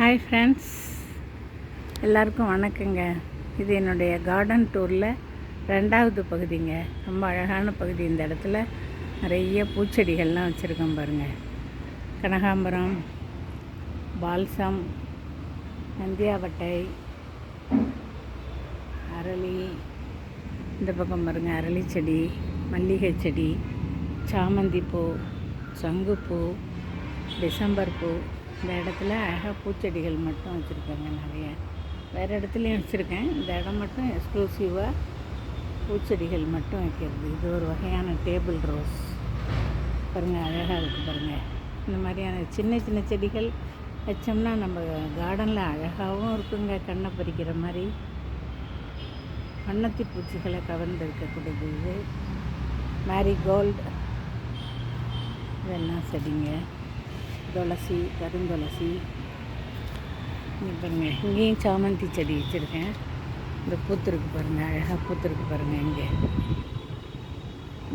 Hi friends எல்லாருக்கும் வணக்கங்க. இது என்னுடைய கார்டன் டூரில் ரெண்டாவது பகுதிங்க. ரொம்ப அழகான பகுதி இந்த இடத்துல. நிறைய பூச்செடிகள்லாம் வச்சுருக்கோம் பாருங்கள் கனகாம்பரம் பால்சம் நந்தியாவட்டை அரளி இந்த பக்கம் பாருங்கள் அரளி செடி மல்லிகை செடி சாமந்தி பூ சங்குப்பூ டிசம்பர் பூ இந்த இடத்துல அழகாக பூச்செடிகள் மட்டும் வச்சுருக்கேங்க நிறைய. வேறு இடத்துலையும் வச்சுருக்கேன். இந்த இடம் மட்டும் எக்ஸ்க்ளூசிவாக பூச்செடிகள் மட்டும் வைக்கிறது. இது ஒரு வகையான டேபிள் ரோஸ் பாருங்கள் அழகாக இருக்குது பாருங்கள் இந்த மாதிரியான சின்ன சின்ன செடிகள் வச்சோம்னா நம்ம கார்டனில் அழகாகவும் இருக்குங்க கண்ணை பறிக்கிற மாதிரி. வண்ணத்தி பூச்சிகளை கவர்ந்து இருக்கக்கூடியது இது. மேரிகோல்டு இதெல்லாம் செடிங்க. துளசி கருந்துளசி இங்கே பாருங்கள் இங்கேயும் சாமந்தி செடி வச்சுருக்கேன். இந்த பூத்துருக்கு பாருங்கள் அழகாக பூத்துருக்கு பாருங்கள் இங்கே.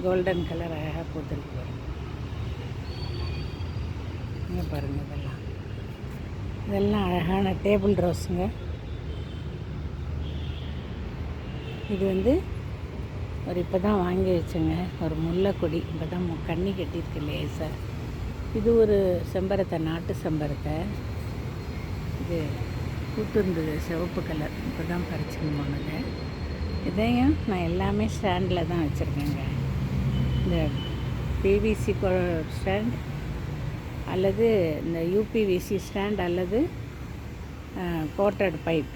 கோல்டன் கலர் அழகாக பூத்துருக்கு பாருங்கள் இங்கே பாருங்கள் இதெல்லாம். இதெல்லாம் அழகான டேபிள் ரோஸுங்க இது வந்து ஒரு இப்போ தான் வாங்கி வச்சேங்க. ஒரு முல்லைக்கொடி. இப்போ தான் கண்ணி கட்டியிருக்கு லேசாக இது ஒரு செம்பரத்தை நாட்டு செம்பரத்தை. இது பூத்துருந்தது சிவப்பு கலர் இப்போ தான் பறிச்சுன்னு போனது இதையும் நான் எல்லாமே ஸ்டாண்டில் தான் வச்சுருக்கேங்க. இந்த பிவிசி ஸ்டாண்ட் அல்லது இந்த யூபிவிசி ஸ்டாண்ட் அல்லது கோட்டட் பைப்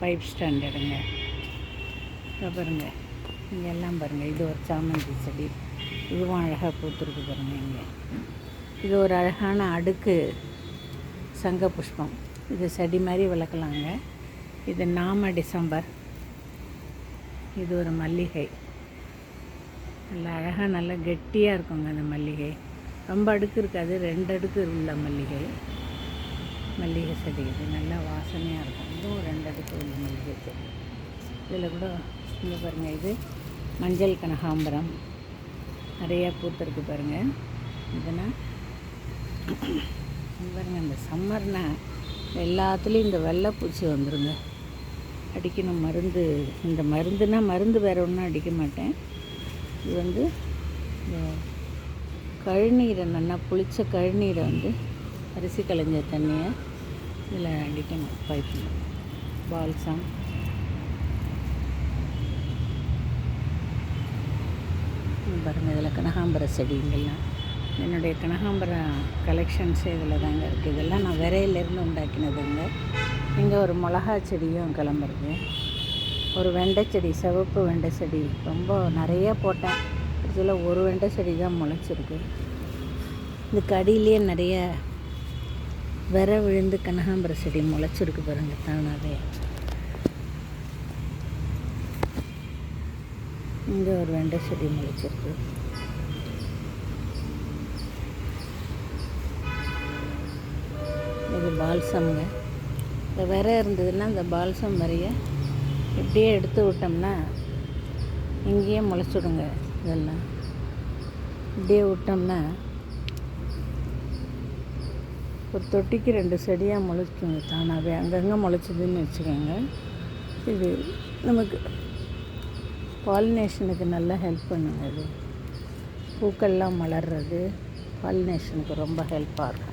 பைப் ஸ்டாண்ட் எடுங்க. இதை பாருங்க. இங்கே எல்லாம் பாருங்கள் இது ஒரு சாமந்தி செடி. இதுவும் அழகாக பூத்துருக்கு பாருங்கள் இங்கே. இது ஒரு அழகான அடுக்கு சங்க புஷ்பம். இது செடி மாதிரி வளர்க்கலாங்க. இது நாம டிசம்பர். இது ஒரு மல்லிகை. நல்லா அழகாக நல்லா கெட்டியாக இருக்குங்க அந்த மல்லிகை. ரொம்ப அடுக்கு இருக்காது ரெண்டு அடுக்கு உள்ள மல்லிகை. மல்லிகை செடி இது. நல்லா வாசனையாக இருக்கும். இதுவும் ரெண்டு அடுக்கு உள்ள மல்லிகை செடி. இதில் கூட இங்கே பாருங்கள் இது மஞ்சள் கனகாம்பரம். நிறையா பூத்திருக்கு பாருங்கள் இதனால் பாருங்கள் இந்த சம்மர்னா எல்லாத்துலேயும் இந்த வெள்ளைப்பூச்சி வந்துருங்க. அடிக்கணும் மருந்து. இந்த மருந்துனா மருந்து வேறு ஒன்றும் அடிக்க மாட்டேன். இது வந்து இந்த கழுநீரை நல்லா புளித்த கழுநீரை வந்து அரிசி களைஞ்ச தண்ணியை இதில் அடிக்கணும் பைப்பில் பால்சம். பாருங்கள் இதில் கனகாம்பர செடிங்கள்லாம். என்னுடைய கனகாம்பர கலெக்ஷன்ஸே இதில் தாங்க இருக்குது இதெல்லாம் நான் விரையிலேருந்து உண்டாக்கினதுங்க. இங்கே ஒரு மிளகா செடியும் கிளம்புறது. ஒரு வெண்டை செடி சிவப்பு வெண்டை செடி. ரொம்ப நிறைய போட்டேன். இதில் ஒரு வெண்டை செடி தான் முளைச்சிருக்கு. இந்த கடியிலே நிறைய விர விழுந்து கனகாம்பர செடி முளைச்சிருக்கு பாருங்கள் தானாகவே இங்கே ஒரு வெண்டை செடி முளைச்சிருக்கு. இது பால்சம்ங்க. இந்த விர இருந்ததுன்னா இந்த பால்சம் வரைய இப்படியே எடுத்து விட்டோம்னா இங்கேயே முளைச்சிடுங்க இதெல்லாம். இப்படியே விட்டோம்னா ஒரு தொட்டிக்கு ரெண்டு செடியாக முளைச்சிக்கோங்க தானாகவே அங்கங்கே முளைச்சிதுன்னு வச்சுக்கோங்க. இது நமக்கு பாலினேஷனுக்கு நல்லா ஹெல்ப் பண்ணுங்க இது. பூக்கள்லாம் மலர்றது பாலினேஷனுக்கு ரொம்ப ஹெல்ப்பாக இருக்கும்.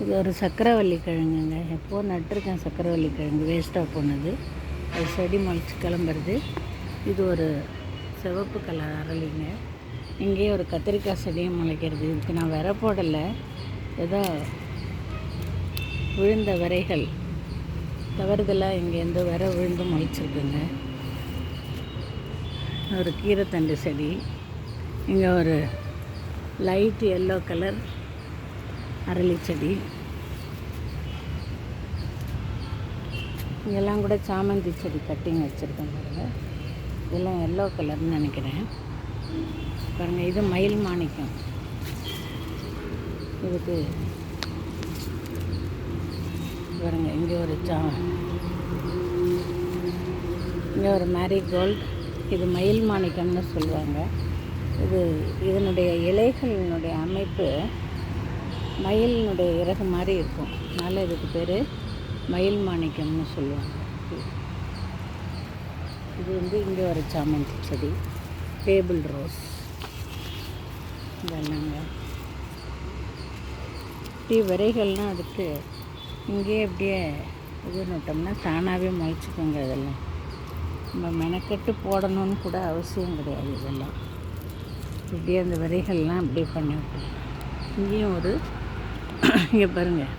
இது ஒரு சக்கரவள்ளி கிழங்குங்க. எப்போ நட்டிருக்கேன் சக்கரவள்ளி கிழங்கு. வேஸ்ட்டாக போனது. அது செடி முளைச்சி கிளம்புறது. இது ஒரு சிவப்பு கலர் அரளிங்க. இங்கேயே ஒரு கத்திரிக்காய் செடியும் முளைக்கிறது. இதுக்கு நான் விர போடலை. ஏதோ விழுந்த விரைகள் தவறுதலாக இங்கேருந்து வர விழுந்து முளைச்சிருக்குங்க. ஒரு கீரைத்தண்டு செடி. இங்கே ஒரு லைட் எல்லோ கலர் அரளி செடி இங்கெல்லாம் கூட சாமந்தி செடி கட்டிங் வச்சுருக்கேன் பாருங்கள் இதெல்லாம் எல்லோ கலர்னு நினைக்கிறேன். பாருங்கள் இது மயில் மாணிக்கம். இதுக்கு பாருங்க இங்கே ஒரு சா இங்கே ஒரு மேரிகோல்ட் இது மயில் மாணிக்கம்னு சொல்லுவாங்க. இது இதனுடைய இலைகளினுடைய அமைப்பு மயிலினுடைய இறகு மாதிரி இருக்கும். அதனால் இதுக்கு பேர் மயில் மாணிக்கம்னு சொல்லுவாங்க. இது வந்து இங்கே ஒரு சாமந்தி செடி. டேபிள் ரோஸ் இதெல்லாங்க இப்படி விதைகள்லாம் அதுக்கு இங்கேயே அப்படியே இது நட்டோம்னா தானாகவே முளைச்சிக்கோங்க இதெல்லாம். நம்ம மெனக்கெட்டு போடணும்னு கூட அவசியம் கிடையாது இதெல்லாம். இப்படியே அந்த விதைகள்லாம் அப்படியே பண்ணி இங்கேயும் ஒரு இங்கே பாருங்கள்